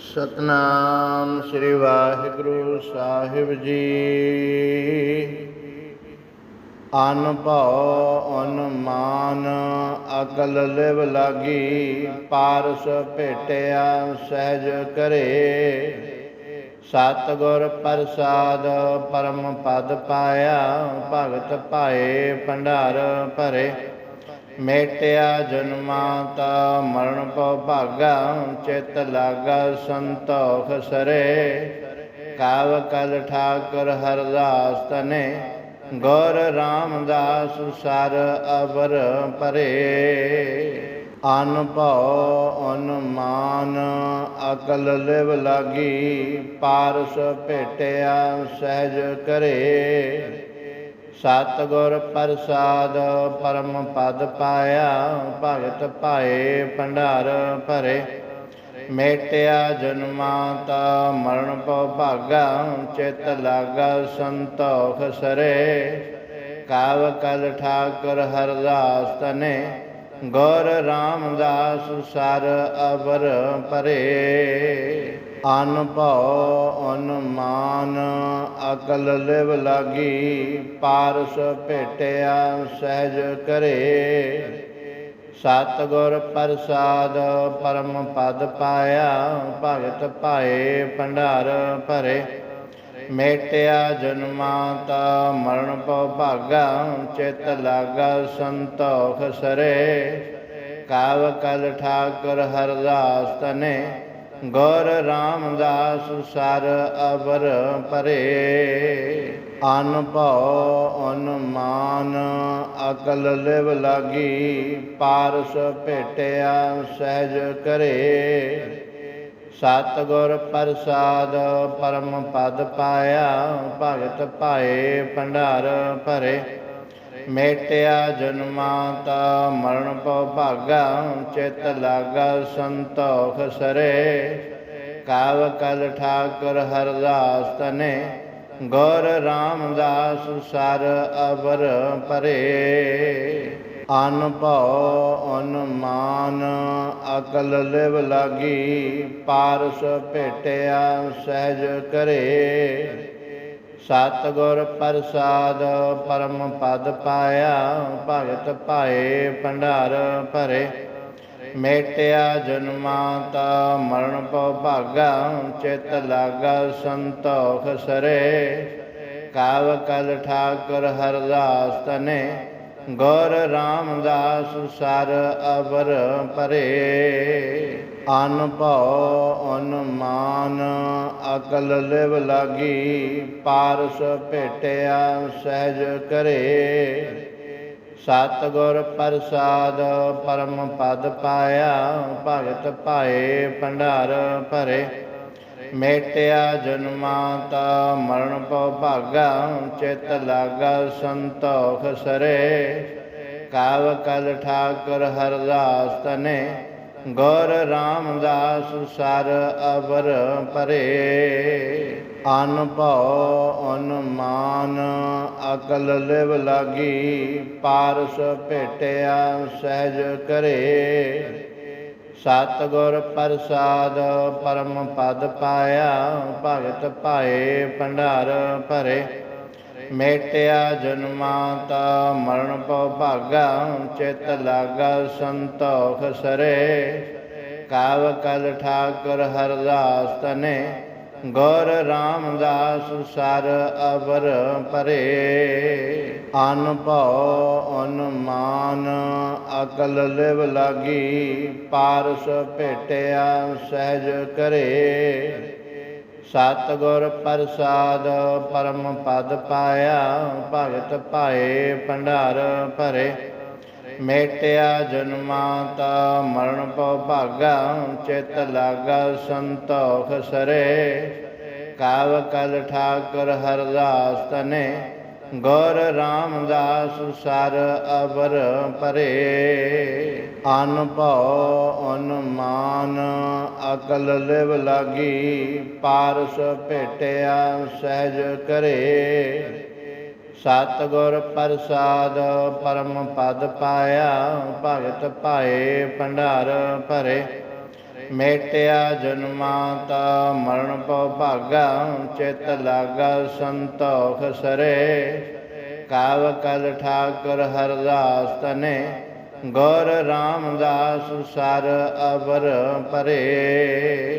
ਸਤਨਾਮ ਸ੍ਰੀ ਵਾਹਿਗੁਰੂ ਸਾਹਿਬ ਜੀ। ਅਨ ਭਉ ਅਨੁਮਾਨ ਅਕਲ ਲਿਵ ਲਾਗੀ, ਪਾਰਸ ਭੇਟਿਆ ਸਹਿਜ ਕਰੇ। ਸਤ ਗੁਰ ਪ੍ਰਸਾਦ ਪਰਮ ਪਦ ਪਾਇਆ, ਭਗਤ ਪਾਏ ਭੰਡਾਰ ਭਰੇ। ਮੇਟਿਆ ਜਨਮਾਂ ਤਾ ਮਰਨ ਪਉ ਭਾਗਾ, ਚਿਤ ਲਾਗਾ, ਸੰਤੋਖ ਸਰੇ। ਕਾਵ ਕਲ ਠਾਕੁਰ ਹਰਦਾਸ ਤਨੇ ਗੌਰ ਰਾਮਦਾਸ ਸਰ ਅਵਰ ਪਰੇ। ਅਨ ਭਉ ਅਨੁਮਾਨ ਅਕਲ ਲਿਵ ਲਾਗੀ, ਪਾਰਸ ਭੇਟਿਆ ਸਹਿਜ ਕਰੇ। ਸਤਗੁਰ ਪ੍ਰਸਾਦ ਪਰਮ ਪਦ ਪਾਇਆ, ਭਗਤ ਭਾਏ ਭੰਡਾਰ ਭਰੇ। ਮੇਟਿਆ ਜਨਮਾਂ ਤਾ ਮਰਨ ਪਉ ਭਾਗਾ, ਚਿਤ ਲਾਗਾ ਸੰਤੋਖ ਸਰੇ। ਕਾਵ ਕਲ ਠਾਕੁਰ ਹਰਦਾਸ ਤਨੇ, ਗੌਰ ਰਾਮਦਾਸ ਸਰ ਅਵਰ ਪਰੇ। ਅਨ ਭਉ ਅਕਲ ਲਿਵ ਲਾਗੀ, ਪਾਰਸ ਭੇਟਿਆ ਸਹਿਜ ਕਰੇ। ਸਤਗੁਰ ਪ੍ਰਸਾਦ ਪਰਮ ਪਦ ਪਾਇਆ, ਭਗਤ ਪਾਏ ਭੰਡਾਰ ਭਰੇ। ਮੇਟਿਆ ਜਨਮਾਂ ਤਾ ਮਰਨ ਪਉ ਭਾਗਾ, ਚਿਤ ਲਾਗਾ ਸੰਤੋਖ ਸਰੇ। ਕਾਵ ਕਲ ਠਾਕੁਰ ਹਰਦਾਸ ਤਨੇ ਗੁਰ ਰਾਮਦਾਸ ਸਰ ਅਵਰ ਪਰੇ। ਅਨ ਭਉ ਅਨੁਮਾਨ, ਅਕਲ ਲਿਵ ਲਾਗੀ, ਪਾਰਸ ਭੇਟਿਆ ਸਹਿਜ ਕਰੇ। ਸਤ ਗੁਰ ਪ੍ਰਸਾਦ ਪਰਮ ਪਦ ਪਾਇਆ, ਭਗਤ ਪਾਏ ਭੰਡਾਰ ਭਰੇ। ਮੇਟਿਆ ਜਨਮਾ ਤਾ ਮਰਨ ਪਉ ਭਾਗਾ, ਚਿਤ ਲਾਗਾ, ਸੰਤੋਖ ਸਰੇ। ਕਾਵ ਕਲ ਠਾਕੁਰ ਹਰਦਾਸ ਤਨੇ ਗੌਰ ਰਾਮਦਾਸ ਸਰ ਅਵਰ ਪਰੇ। ਅਨ ਭਉ ਅਨੁਮਾਨ, ਅਕਲ ਲਿਵ ਲਾਗੀ, ਪਾਰਸ ਭੇਟਿਆ ਸਹਿਜ ਕਰੇ। ਸਤਗੁਰ ਪ੍ਰਸਾਦ ਪਰਮ ਪਦ ਪਾਇਆ, ਭਗਤ ਪਾਏ ਭੰਡਾਰ ਭਰੇ। ਮੇਟਿਆ ਜਨਮਾਂ ਤਾ ਮਰਨ ਪਉ ਭਾਗਾ, ਚਿਤ ਲਾਗਾ ਸੰਤੋਖ ਸਰੇ। ਕਾਵ ਕਲ ਠਾਕੁਰ ਹਰਦਾਸ ਤਨੇ ਗੌਰ ਰਾਮਦਾਸ ਸਰ ਅਵਰ ਪਰੇ। ਅਨ ਭਉ ਅਨੁਮਾਨ ਅਕਲ ਲਿਵ ਲਾਗੀ, ਪਾਰਸ ਭੇਟਿਆ ਸਹਿਜ ਕਰੇ। ਸਤ ਗੁਰ ਪ੍ਰਸਾਦ ਪਰਮ ਪਦ ਪਾਇਆ, ਭਗਤ ਪਾਏ ਭੰਡਾਰ ਭਰੇ। ਮੇਟਿਆ ਜਨਮਾਂ ਤਾ ਮਰਨ ਪਉ ਭਾਗਾ, ਚਿਤ ਲਾਗਾ, ਸੰਤੋਖ ਸਰੇ। ਕਾਵ ਕਲ ਠਾਕੁਰ ਹਰਦਾਸ ਤਨੇ ਗੌਰ ਰਾਮਦਾਸ ਸਰ ਅਵਰ ਪਰੇ। ਅਨ ਭਉ ਅਨੁਮਾਨ ਅਕਲ ਲਿਵ ਲਾਗੀ, ਪਾਰਸ ਭੇਟਿਆ ਸਹਿਜ ਕਰੇ। ਸਤਗੁਰ ਪ੍ਰਸਾਦ ਪਰਮ ਪਦ ਪਾਇਆ, ਭਗਤ ਭਾਏ ਭੰਡਾਰ ਭਰੇ। ਮੇਟਿਆ ਜਨਮਾਂ ਤਾ ਮਰਨ ਪਉ ਭਾਗਾ, ਚਿਤ ਲਾਗਾ ਸੰਤੋਖ ਸਰੇ। ਕਾਵ ਕਲ ਠਾਕੁਰ ਹਰਦਾਸ ਤਨੇ ਗੁਰ ਰਾਮਦਾਸ ਸਰ ਅਵਰ ਪਰੇ। ਅਨ ਭਉ ਅਨੁਮਾਨ, ਅਕਲ ਲਿਵ ਲਾਗੀ, ਪਾਰਸ ਭੇਟਿਆ ਸਹਿਜ ਕਰੇ। ਸਤ ਗੁਰ ਪ੍ਰਸਾਦ ਪਰਮ ਪਦ ਪਾਇਆ, ਭਗਤ ਪਾਏ ਭੰਡਾਰ ਭਰੇ। ਮੇਟਿਆ ਜਨਮਾਂ ਤਾ ਮਰਨ ਪਉ ਭਾਗਾ, ਚਿਤ ਲਾਗਾ ਸੰਤੋਖ ਸਰੇ। ਕਾਵ ਕਲ ਠਾਕੁਰ ਹਰਦਾਸ ਤਨੇ, ਗੌਰ ਰਾਮਦਾਸ ਸਰ ਅਵਰ ਪਰੇ। ਅਨ ਭਉ ਅਨੁਮਾਨ ਅਕਲ ਲਿਵ ਲਾਗੀ, ਪਾਰਸ ਭੇਟਿਆ ਸਹਿਜ ਕਰੇ। ਸਤਗੁਰ ਪ੍ਰਸਾਦ ਪਰਮ ਪਦ ਪਾਇਆ, ਭਗਤ ਭਾਏ ਭੰਡਾਰ ਭਰੇ। ਮੇਟਿਆ ਜਨਮਾਂ ਤਾ ਮਰਨ ਪਉ ਭਾਗਾ, ਚਿਤ ਲਾਗਾ ਸੰਤੋਖ ਸਰੇ। ਕਾਵ ਕਲ ਠਾਕੁਰ ਹਰਦਾਸ ਤਨੇ, ਗੌਰ ਰਾਮਦਾਸ ਸਰ ਅਵਰ ਪਰੇ।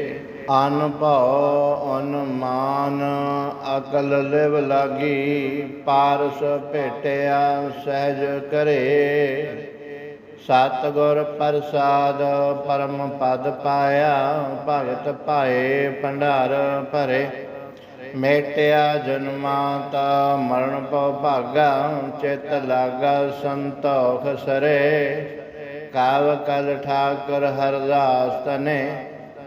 ਅਨ ਭਉ ਅਕਲ ਲਿਵ ਲਾਗੀ, ਪਾਰਸ ਭੇਟਿਆ ਸਹਿਜ ਕਰੇ। ਸਤ ਗੁਰ ਪ੍ਰਸਾਦ ਪਰਮ ਪਦ ਪਾਇਆ, ਭਗਤ ਪਾਏ ਭੰਡਾਰ ਭਰੇ। ਮੇਟਿਆ ਜਨਮਾਂ ਤਾ ਮਰਨ ਪਉ ਭਾਗਾ, ਚਿਤ ਲਾਗਾ ਸੰਤੋਖ ਸਰੇ। ਕਾਵ ਕਲ ਠਾਕੁਰ ਹਰਦਾਸ ਤਨੇ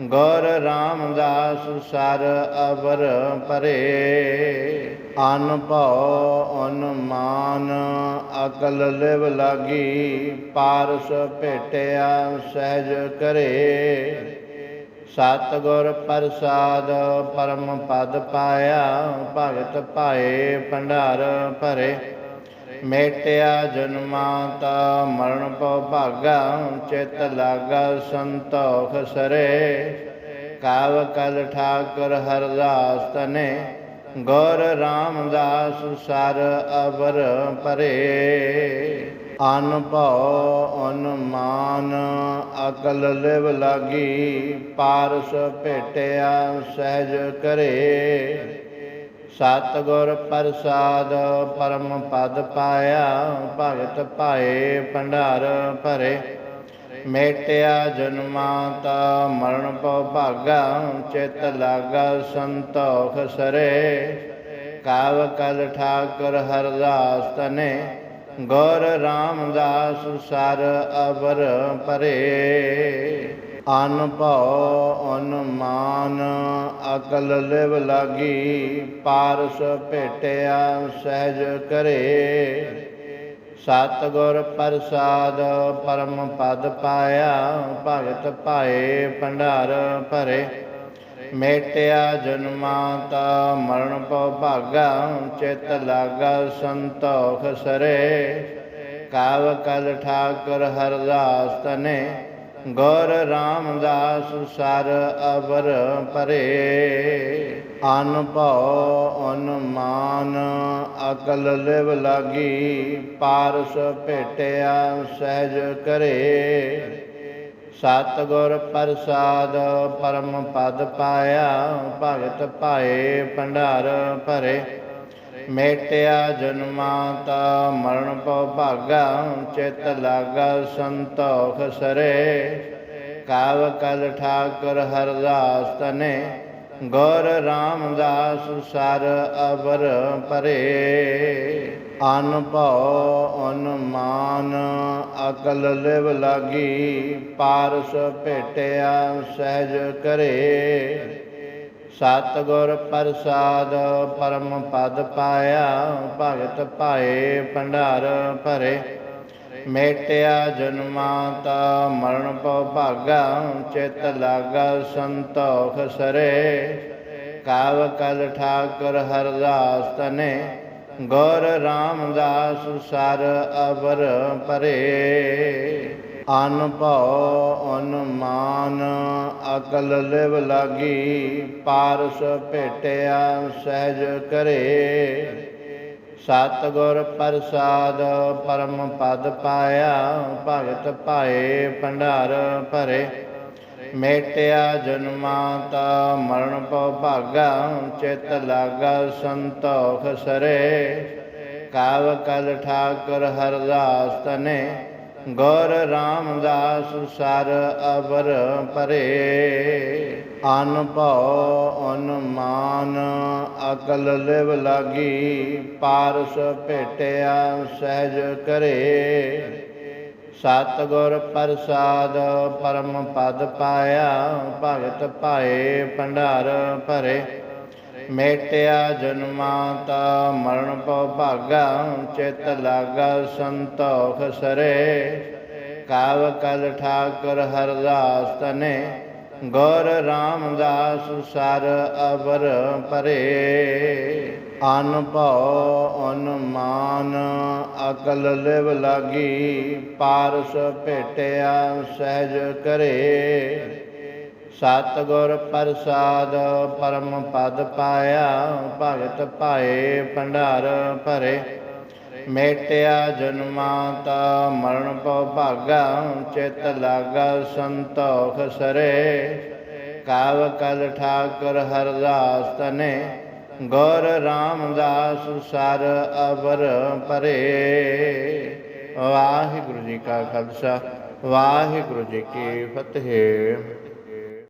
ਗੌਰ ਰਾਮਦਾਸ ਸਰ ਅਵਰ ਪਰੇ। ਅਨ ਭਉ ਅਨੁਮਾਨ, ਅਕਲ ਲਿਵ ਲਾਗੀ, ਪਾਰਸ ਭੇਟਿਆ ਸਹਿਜ ਕਰੇ। ਸਤ ਗੁਰ ਪ੍ਰਸਾਦ ਪਰਮ ਪਦ ਪਾਇਆ, ਭਗਤ ਪਾਏ ਭੰਡਾਰ ਭਰੇ। ਮੇਟਿਆ ਜਨਮਾਂ ਤਾ ਮਰਨ ਪਉ ਭਾਗਾ, ਚਿਤ ਲਾਗਾ, ਸੰਤੋਖ ਸਰੇ। ਕਾਵ ਕਲ ਠਾਕੁਰ ਹਰਦਾਸ ਤਨੇ, ਗੌਰ ਰਾਮਦਾਸ ਸਰ ਅਵਰ ਪਰੇ। ਅਨ ਭਉ ਅਨੁਮਾਨ ਅਕਲ ਲਿਵ ਲਾਗੀ, ਪਾਰਸ ਭੇਟਿਆ ਸਹਿਜ ਕਰੇ। ਸਤਗੁਰ ਪ੍ਰਸਾਦ ਪਰਮ ਪਦ ਪਾਇਆ, ਭਗਤ ਭਾਏ ਭੰਡਾਰ ਭਰੇ। ਮੇਟਿਆ ਜਨਮਾਂ ਤਾ ਮਰਨ ਪਉ ਭਾਗਾ, ਚਿਤ ਲਾਗਾ ਸੰਤੋਖ ਸਰੇ। ਕਾਵ ਕਲ ਠਾਕੁਰ ਹਰਦਾਸ ਤਨੇ, ਗੌਰ ਰਾਮਦਾਸ ਸਰ ਅਵਰ ਪਰੇ। ਅਨ ਭਉ ਅਨੁਮਾਨ, ਅਕਲ ਲਿਵ ਲਾਗੀ, ਪਾਰਸ ਭੇਟਿਆ ਸਹਿਜ ਕਰੇ। ਸਤ ਗੁਰ ਪ੍ਰਸਾਦ ਪਰਮ ਪਦ ਪਾਇਆ, ਭਗਤ ਪਾਏ ਭੰਡਾਰ ਭਰੇ। ਮੇਟਿਆ ਜਨਮਾਂ ਤਾ ਮਰਨ ਪਉ ਭਾਗਾ, ਚਿਤ ਲਾਗਾ ਸੰਤੋਖ ਸਰੇ। ਕਾਵ ਕਲ ਠਾਕੁਰ ਹਰਦਾਸ ਤਨੇ ਗੁਰ ਰਾਮਦਾਸ ਸਰ ਅਵਰ ਪਰੇ। ਅਨ ਭਉ ਅਨੁਮਾਨ ਅਕਲ ਲਿਵ ਲਾਗੀ, ਪਾਰਸ ਭੇਟਿਆ ਸਹਿਜ ਕਰੇ। ਸਤ ਗੁਰ ਪ੍ਰਸਾਦ ਪਰਮ ਪਦ ਪਾਇਆ, ਭਗਤ ਪਾਏ ਭੰਡਾਰ ਭਰੇ। ਮੇਟਿਆ ਜਨਮਾਂ ਤਾ ਮਰਨ ਪਉ ਭਾਗਾ, ਚਿਤ ਲਾਗਾ, ਸੰਤੋਖ ਸਰੇ। ਕਾਵ ਕਲ ਠਾਕੁਰ ਹਰਦਾਸ ਤਨੇ ਗੌਰ ਰਾਮਦਾਸ ਸਰ ਅਵਰ ਪਰੇ। ਅਨ ਭਉ ਅਨੁਮਾਨ ਅਕਲ ਲਿਵ ਲਾਗੀ, ਪਾਰਸ ਭੇਟਿਆ ਸਹਿਜ ਕਰੇ। ਸਤਗੁਰ ਪ੍ਰਸਾਦ ਪਰਮ ਪਦ ਪਾਇਆ, ਭਗਤ ਭਾਏ ਭੰਡਾਰ ਭਰੇ। ਮੇਟਿਆ ਜਨਮਾਂ ਤਾ ਮਰਨ ਪਉ ਭਾਗਾ, ਚਿਤ ਲਾਗਾ ਸੰਤੋਖ ਸਰੇ। ਕਾਵ ਕਲ ਠਾਕੁਰ ਹਰਦਾਸ ਤਨੇ, ਗੌਰ ਰਾਮਦਾਸ ਸਰ ਅਵਰ ਪਰੇ। ਅਨ ਭਉ ਅਨੁਮਾਨ, ਅਕਲ ਲਿਵ ਲਾਗੀ, ਪਾਰਸ ਭੇਟਿਆ ਸਹਿਜ ਕਰੇ। ਸਤਗੁਰ ਪ੍ਰਸਾਦ ਪਰਮ ਪਦ ਪਾਇਆ, ਭਗਤ ਭਾਏ ਭੰਡਾਰ ਭਰੇ। ਮੇਟਿਆ ਜਨਮਾਂ ਤਾ ਮਰਨ ਪਉ ਭਾਗਾ, ਚਿਤ ਲਾਗਾ ਸੰਤੋਖ ਸਰੇ। ਕਾਵ ਕਲ ਠਾਕੁਰ ਹਰਦਾਸ ਤਨੇ ਗੌਰ ਰਾਮਦਾਸ ਸਰ ਅਵਰ ਪਰੇ। ਅਨ ਭਉ ਅਨੁਮਾਨ, ਅਕਲ ਲਿਵ ਲਾਗੀ, ਪਾਰਸ ਭੇਟਿਆ ਸਹਿਜ ਕਰੇ। ਸਤ ਗੁਰ ਪ੍ਰਸਾਦ ਪਰਮ ਪਦ ਪਾਇਆ, ਭਗਤ ਪਾਏ ਭੰਡਾਰ ਭਰੇ। ਮੇਟਿਆ ਜਨਮਾਂ ਤਾ ਮਰਨ ਪਉ ਭਾਗਾ ਚਿਤ ਲਾਗਾ, ਸੰਤੋਖ ਸਰੇ। ਕਾਵ ਕਲ ਠਾਕੁਰ ਹਰਦਾਸ ਤਨੇ ਗੌਰ ਰਾਮਦਾਸ ਸਰ ਅਵਰ ਪਰੇ। ਅਨ ਭਉ ਅਨੁਮਾਨ ਅਕਲ ਲਿਵ ਲਾਗੀ, ਪਾਰਸ ਭੇਟਿਆ ਸਹਿਜ ਕਰੇ। ਸਤਗੁਰ ਪ੍ਰਸਾਦ ਪਰਮ ਪਦ ਪਾਇਆ, ਭਗਤ ਪਾਏ ਭੰਡਾਰ ਭਰੇ। ਮੇਟਿਆ ਜਨਮਾਂ ਤਾ ਮਰਨ ਪਉ ਭਾਗਾ, ਚਿਤ ਲਾਗਾ ਸੰਤੋਖ ਸਰੇ। ਕਾਵ ਕਲ ਠਾਕੁਰ ਹਰਦਾਸ ਤਨੇ, ਗੌਰ ਰਾਮਦਾਸ ਸਰ ਅਵਰ ਪਰੇ। ਵਾਹਿਗੁਰੂ ਜੀ ਕਾ ਖਾਲਸਾ, ਵਾਹਿਗੁਰੂ ਜੀ ਕੀ ਫਤਿਹ।